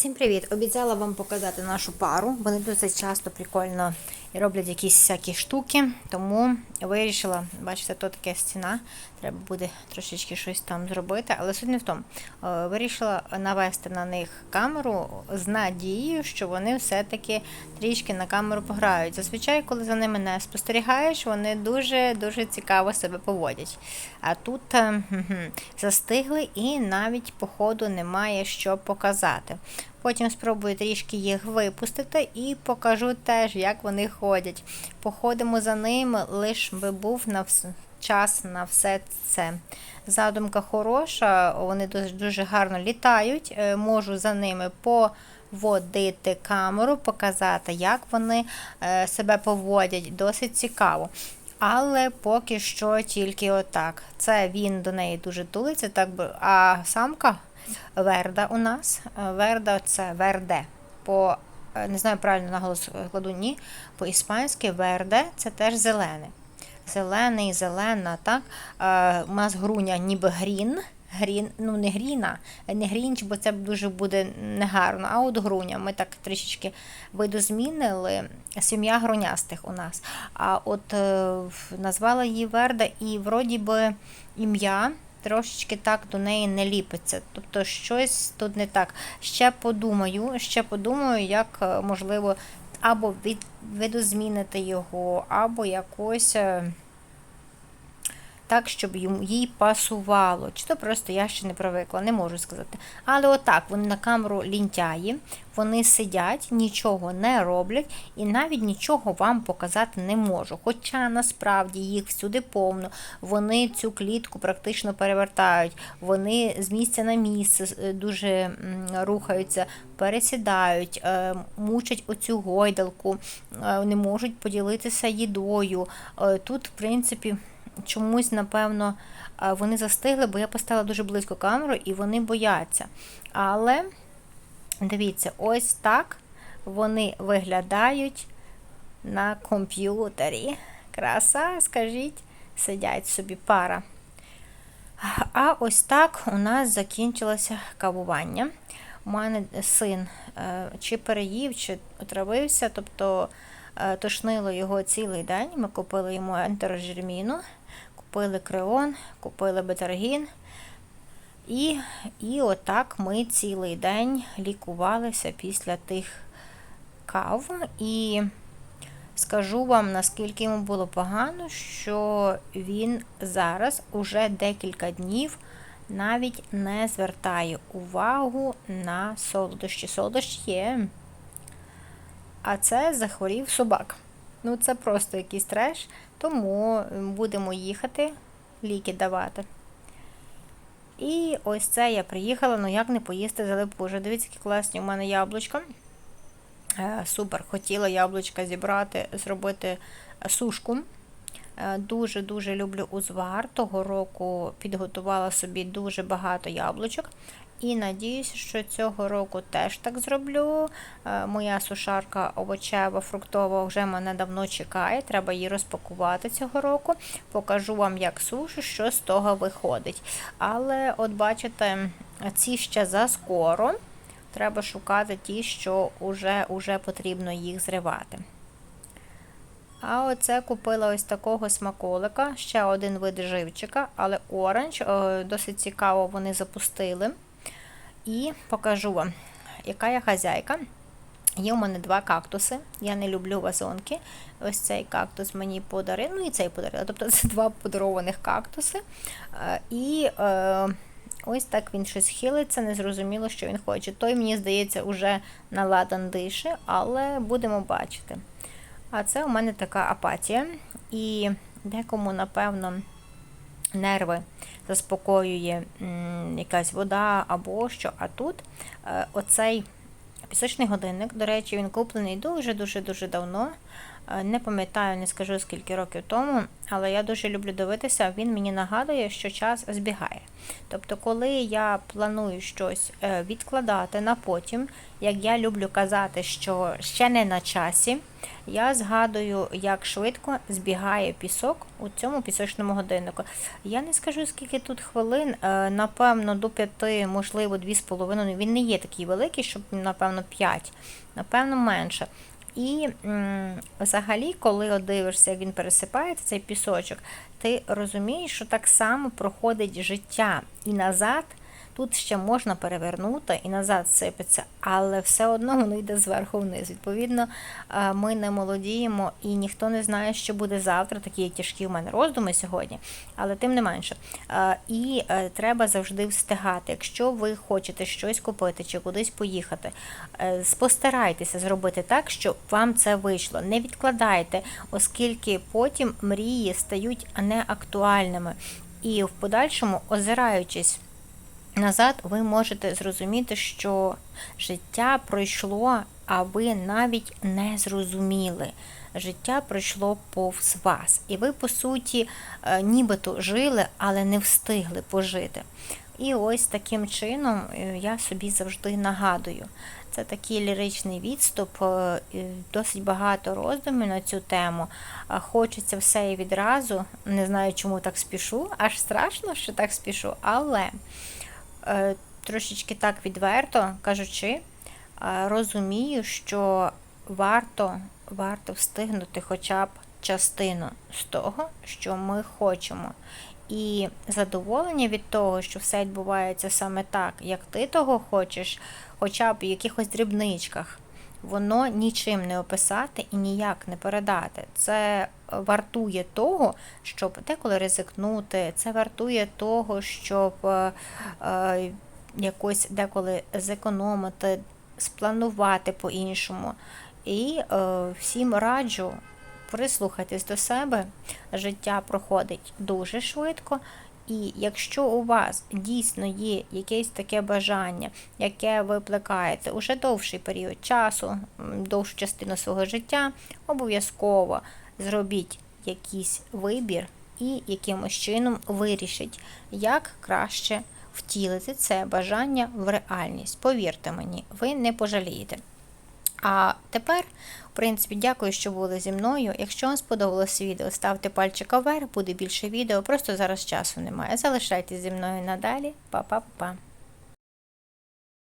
Всім привіт! Обіцяла вам показати нашу пару. Вони досить часто прикольно роблять якісь всякі штуки, тому вирішила, бачите, то таке стіна. Треба буде трошечки щось там зробити, але суть не в тому. Е, Вирішила навести на них камеру з надією, що вони все-таки трішки на камеру пограють. Зазвичай, коли за ними не спостерігаєш, вони дуже дуже цікаво себе поводять. А тут е, застигли і навіть по ходу немає що показати. Потім спробую трішки їх випустити і покажу теж, як вони ходять. Походимо за ними, лиш би був на вс- час на все це. Задумка хороша, вони дуже, гарно літають. е, Можу за ними поводити камеру, показати, як вони е, себе поводять. Досить цікаво. Але поки що тільки отак. Це він до неї дуже тулиться, так би, а самка Верда у нас. Верда це верде. По, е, не знаю, правильно наголос кладу ні. По-іспанськи верде це теж зелене. Зелений, зелена, так? Е, у нас груня ніби грін. Грін, ну не гріна, не грінч, бо це дуже буде негарно. А от груня. Ми так трішечки видозмінили. Сім'я грунястих у нас. А от е, назвала її Верда, і вроді би ім'я трошечки так до неї не ліпиться. Тобто щось тут не так. Ще подумаю, ще подумаю, як е, можливо або від, видозмінити його, або якось. Так, щоб їй пасувало. Чи то просто я ще не привикла, не можу сказати. Але отак вони на камеру лінтяї, вони сидять, нічого не роблять і навіть нічого вам показати не можу. Хоча насправді їх всюди повно, вони цю клітку практично перевертають, вони з місця на місце е, дуже рухаються, пересідають, е, мучать оцю гойдалку, е, не можуть поділитися їдою. Тут, в принципі, чомусь, напевно, е, вони застигли, бо я поставила дуже близько камеру і вони бояться. Але дивіться, ось так вони виглядають на комп'ютері. Краса, скажіть, сидять собі пара. А ось так у нас закінчилося кавування. У мене син е, чи переїв, чи отравився, тобто тошнило його цілий день. Ми купили йому ентерожерміну, купили креон, купили бетаргін. І, і отак ми цілий день лікувалися після тих кав. І скажу вам, наскільки йому було погано, що він зараз уже декілька днів навіть не звертає увагу на солодощі. Солодощі є. А це захворів собак. Ну, це просто якийсь треш, тому будемо їхати, ліки давати. І ось це я приїхала, ну як не поїсти залипужа. Дивіться, які класні у мене яблучка. Е, Супер, хотіла яблучка зібрати, зробити е, сушку. Е, Дуже-дуже люблю узвар. Того року підготувала собі дуже багато яблучок. І надіюсь, що цього року теж так зроблю. Е, Моя сушарка овочева, фруктова вже мене давно чекає. Треба її розпакувати цього року. Покажу вам, як сушу, що з того виходить. Але, от бачите, ці ще заскоро. Треба шукати ті, що вже, вже потрібно їх зривати. А оце купила ось такого смаколика, ще один вид живчика, але оранж. Е, Досить цікаво вони запустили. І покажу вам, яка я хазяйка. Є у мене два кактуси. Я не люблю вазонки. Ось цей кактус мені подарив, ну і цей подарила. Тобто це два подарованих кактуси. Е, І е, ось так він щось хилиться, незрозуміло, що він хоче. Той, мені здається, уже наладан дише, але будемо бачити. А це у мене така апатія. І декому, напевно, нерви заспокоює якась вода або що. А тут е, оцей пісочний годинник, до речі, він куплений дуже-дуже-дуже давно. Е, Не пам'ятаю, не скажу скільки років тому, але я дуже люблю дивитися. Він мені нагадує, що час збігає. Тобто, коли я планую щось е, відкладати на потім, як я люблю казати, що ще не на часі, я згадую, як швидко збігає пісок у цьому пісочному годиннику. Я не скажу, скільки тут хвилин, е, напевно, до п'яти, можливо, дві з половиною. Він не є такий великий, щоб, напевно, п'ять, напевно, менше. І взагалі, коли дивишся, як він пересипається, цей пісочок, ти розумієш, що так само проходить життя і назад. Тут ще можна перевернути і назад сипеться, але все одно воно йде зверху вниз. Відповідно, е, ми не молодіємо і ніхто не знає, що буде завтра. Такі тяжкі у мене роздуми сьогодні, але тим не менше. Е, І е, треба завжди встигати. Якщо ви хочете щось купити чи кудись поїхати, е, постарайтеся зробити так, щоб вам це вийшло. Не відкладайте, оскільки потім мрії стають неактуальними. І в подальшому, озираючись назад, ви можете зрозуміти, що життя пройшло, а ви навіть не зрозуміли. Життя пройшло повз вас. І ви, по суті, е, нібито жили, але не встигли пожити. І ось таким чином е, я собі завжди нагадую. Це такий ліричний відступ, е, досить багато роздумів на цю тему. Хочеться все і відразу. Не знаю, чому так спішу, аж страшно, що так спішу, але трошечки так відверто кажучи, е, розумію, що варто, варто встигнути хоча б частину з того, що ми хочемо. І задоволення від того, що все відбувається саме так, як ти того хочеш, хоча б в якихось дрібничках, воно нічим не описати і ніяк не передати. Це вартує того, щоб деколи ризикнути, це вартує того, щоб е, е, якось деколи зекономити, спланувати по-іншому. І е, всім раджу прислухайтесь до себе, життя проходить дуже швидко. І якщо у вас дійсно є якесь таке бажання, яке ви плекаєте уже довший період часу, довшу частину свого життя, обов'язково зробіть якийсь вибір і якимось чином вирішіть, як краще втілити це бажання в реальність. Повірте мені, ви не пожалієте. А тепер, в принципі, дякую, що були зі мною. Якщо вам сподобалось відео, ставте пальчик вверх, буде більше відео. Просто зараз часу немає. Залишайтесь зі мною надалі. Па-па-па.